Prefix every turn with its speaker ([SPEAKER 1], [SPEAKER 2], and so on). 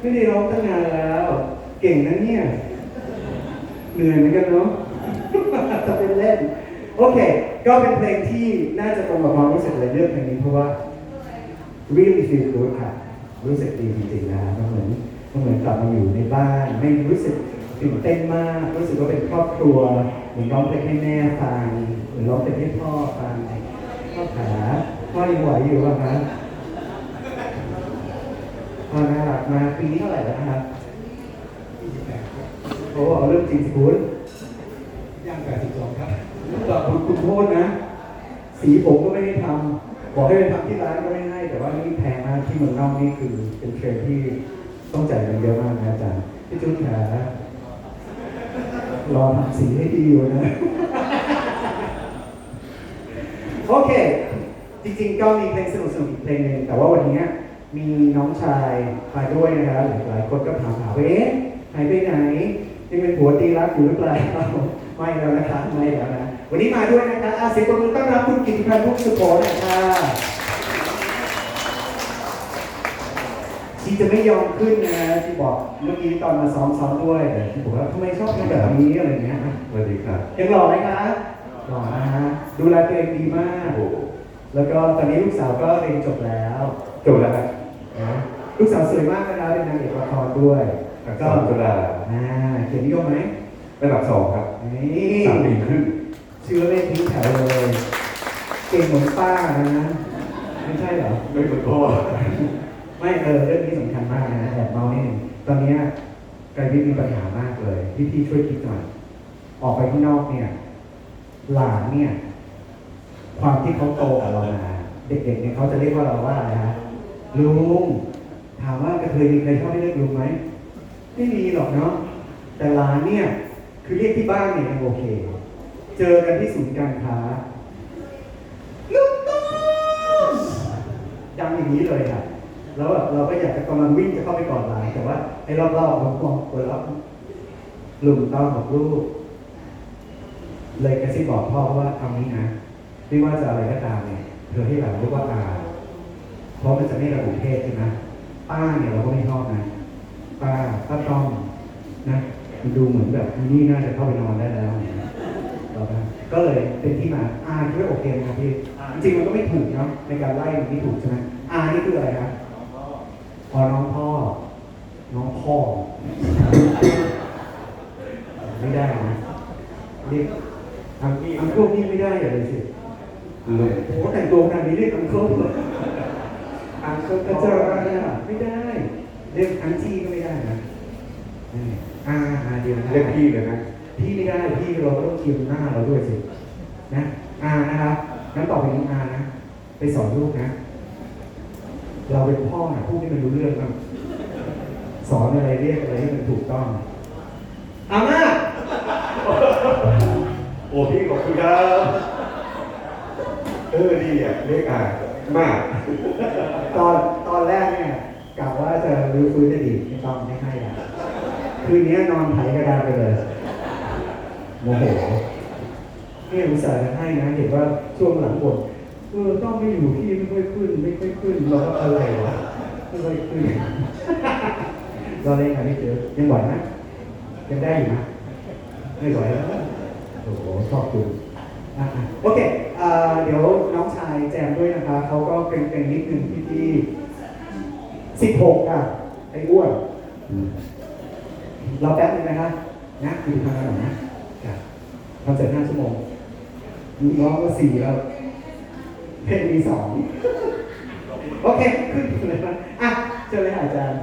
[SPEAKER 1] ไม่ได้ร้องตั้งนานแล้ว เก่งนะเนี่ย เหนื่อยเหมือนกันเนาะจะเป็นเล่น โอเค ก็เป็นเพลงที่น่าจะตรงกับความรู้สึกเลยเลือกเพลงนี้เพราะว่า really feel good ค่ะ รู้สึกดีจริงๆนะมันเหมือนมันเหมือนกลับมาอยู่ในบ้าน ไม่รู้สึกตื่นเต้นมาก รู้สึกว่าเป็นครอบครัว เหมือนร้องเพลงให้แม่ฟัง เหมือนร้องเพลงให้พ่อฟังพ่อขาพ่อยังไหวอยู่ป่ะคะ น่ารักมากปีนี้เท่าไหร่แล้วนะครับโอ้เอาเรื่องจริงสิคุณ
[SPEAKER 2] ย่าง82 ครับ
[SPEAKER 1] ก็คุณคุณโทษนะ สีผมก็ไม่ได้ทำบอกให้ไปทำที่ร้านก็ไม่ให้แต่ว่านี่แพงมากที่เมืองนอกนี่คือเป็นเทรนด์ที่ต้องจ่ายเงินเยอะมากนะอาจารย์พี่จุนขารอทำสีให้ดีอยู่นะโอเค จริงๆก็มีเพลงสนุกๆอีกเพลงหนึ่งแต่ว่าวันนี้ มีน้องชายมาด้วยนะครับหลายๆคนก็ถามหาว่าเอ๊ะหายไปไหนยังเป็นผัวตีรักอยู่หรือเปล่าไม่แล้วนะคะไม่แล้วนะวันนี้มาด้วยนะคะอาเสียงปรบมือต้อนรับคุณกิติพันธ์พุกสุโขหน่อยค่ะที่จะไม่ยอมขึ้นนะที่บอกเมื่อกี้ตอนมาซ้อมซ้อมด้วยแต่ที่บอกว่าทำไมชอบทำแบบนี้อะไรเงี้ย
[SPEAKER 3] สวัสดีครับ
[SPEAKER 1] ยังหล่อไหมคะหล่อนะฮะดูแลตัวเองดีมาก
[SPEAKER 3] โอ้โห
[SPEAKER 1] แล้วก็ตอนนี้ลูกสาวก็เรียนจบแล้ว
[SPEAKER 3] จบแล้วครับ
[SPEAKER 1] นะ ลูกสาวสวยมากนะครับเป็นนางเอกละครด้วย
[SPEAKER 3] อักษรจุฬา
[SPEAKER 1] อ่าเขียนนิยมไหม
[SPEAKER 3] ระดับสองครับ
[SPEAKER 1] นี่
[SPEAKER 3] สามปีครึ่ง
[SPEAKER 1] ชื่อเล่นทิ้งแถวเลย เก่งเหมือนป้านะ ไม่ใช่เหรอ
[SPEAKER 3] ไม่เหมือนพ่อ
[SPEAKER 1] ไม่เออเรื่องนี้สำคัญมากนะแอบเมานิดนึงตอนเนี้ยไกลวิทย์มีปัญหามากเลย พี่พี่ช่วยคิดหน่อย ออกไปข้างนอกเนี่ย หลานเนี่ย ความที่เขาโตกับเรามาเด็กๆเนี่ยเขาจะเรียกว่าเราว่าอะไรฮะลุง ถามว่ากระเทยมีใครชอบให้เรียกลุงไหมไม่มีหรอกเนาะแต่หลานเนี่ย คือเรียกที่บ้านเนี่ยยังโอเค เจอกันที่ศูนย์การค้าลุงตุ้มดังอย่างนี้เลยค่ะแล้วแบบเราก็อยากจะกำลังวิ่งจะเข้าไปกอดหลานแต่ว่าไอ้รอบๆเรามองเปิดรับลุงต้องบอกลูก เลยกระซิบบอกพ่อว่าเอานี้นะไม่ว่าจะอะไรก็ตามเนี่ยเธอให้หลานรียกว่าอาเพราะมันจะไม่ระบุเพศใช่ไหม ป้าเนี่ยเราก็ไม่ชอบนะป้าป้าต้องนะมันดูเหมือนแบบนี่น่าจะเข้าไปนอนได้แล้วเราก็ก็เลยเป็นที่มาอาคิดว่าโอเคนะครับพี่จริงๆมันก็ไม่ถูกเนาะในการไล่มันไม่ถูกใช่ไหมอานี่คืออะไรครับพอน้องพ่อ น้องพ่อ ไม่ได้นะเรียกอังอังเคิลนี่ไม่ได้อย่าเลยสิ
[SPEAKER 3] ลุง
[SPEAKER 1] โอ้โหแต่งตัวขนาดนี้เรียกอังเคิลเลย อังเคิลก็จะไม่ได้ เรียกอันทีก็ไม่ได้นะนี่อาอาเดียวนะ
[SPEAKER 3] เรียกพี่เลยนะ
[SPEAKER 1] พี่ไม่ได้พี่เราก็ต้องเคียมหน้าเราด้วยสินะอานะครับงั้นต่อไปนี้อานะไปสอนลูกนะ เราเป็นพ่อนะพูดให้มันรู้เรื่องบ้างสอนอะไรเรียกอะไรให้มันถูกต้องอาม่า
[SPEAKER 3] โอ้พี่ขอบคุณครับเออดีอะเรียกอะ มาก
[SPEAKER 1] ตอนตอนแรกเนี่ยกะว่าจะรื้อฟื้นจะดีไม่ต้องไม่ให้ละคืนนี้นอนไถกระดานไปเลยโมโหเนี่ยอุตส่าห์จะให้นะเห็นว่าช่วงหลังบทเออต้องไม่อยู่ที่ไม่ค่อยขึ้น ไม่ค่อยขึ้นเราก็อะไรวะไม่ค่อยขึ้นเราเล่นกันไม่เจอยังไหวไหมยังได้อยู่นะไม่ไหวแล้วโอ้โหชอบคุณอะๆโอเคเอ่อเดี๋ยวน้ องชายแจมด้วยนะคะเขาก็เกรงๆนิดนึงพี่ที่สิบหกอะไอ้อ้วนเราแป๊บนึงนะคะนะอยู่ทางกันหน่อยนะจ้ะคอนเสิร์ตห้าชั่วโมงน้องก็สี่แล้ว เพลงมีสองโอเค ขึ้นเลยนะอะเชิญเลยค่ะอาจารย์